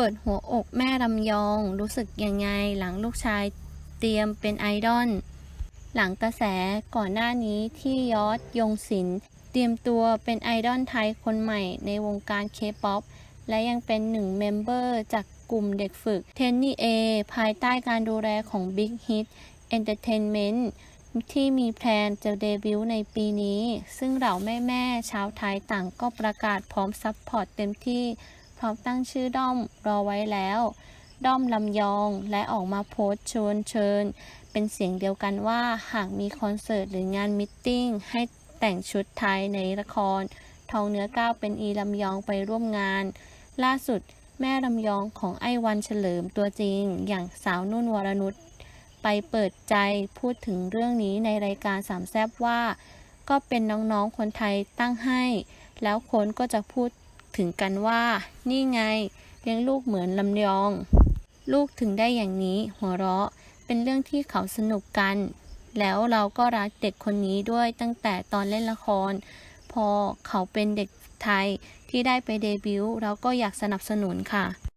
ปิดหัวอกแม่ลำยอง รู้สึกยังไงหลังลูกชายเตรียมเป็นไอดอลหลังกระแสก่อนหน้านี้ที่ยอดยงศิลป์เตรียมตัวเป็นไอดอลไทยคนใหม่ในวงการเคป๊อปและยังเป็นหนึ่งเมมเบอร์จากกลุ่มเด็กฝึกเทนนี่เอภายใต้การดูแลของ Big Hit Entertainment ที่มีแพลนจะเดบิวต์ในปีนี้ ซึ่งเหล่าแม่ ๆ ชาวไทยต่างก็ประกาศพร้อมซัพพอร์ตเต็มที่ พร้อมตั้งชื่อด้อมรอไว้แล้ว ด้อมลำยองและออกมาโพสชวนเชิญ เป็นเสียงเดียวกันว่าหากมีคอนเสิร์ตหรืองานมิทติ้งให้แต่งชุดไทยในละคร ทองเนื้อก้าวเป็นอีลำยองไปร่วมงาน ล่าสุดแม่ลำยองของไอ้วันเฉลิมตัวจริง อย่างสาวนุ่นวรนุชไปเปิดใจพูดถึงเรื่องนี้ในรายการสามแซบว่า ก็เป็นน้องๆคนไทยตั้งให้ แล้วคนก็จะพูด ถึงกันว่า นี่ไงเลี้ยงลูกเหมือนลำยอง ลูกถึงได้อย่างนี้หัวเราะ เป็นเรื่องที่เขาสนุกกัน แล้วเราก็รักเด็กคนนี้ด้วยตั้งแต่ตอนเล่นละคร พอเขาเป็นเด็กไทยที่ได้ไปเดบิวต์เราก็อยากสนับสนุนค่ะ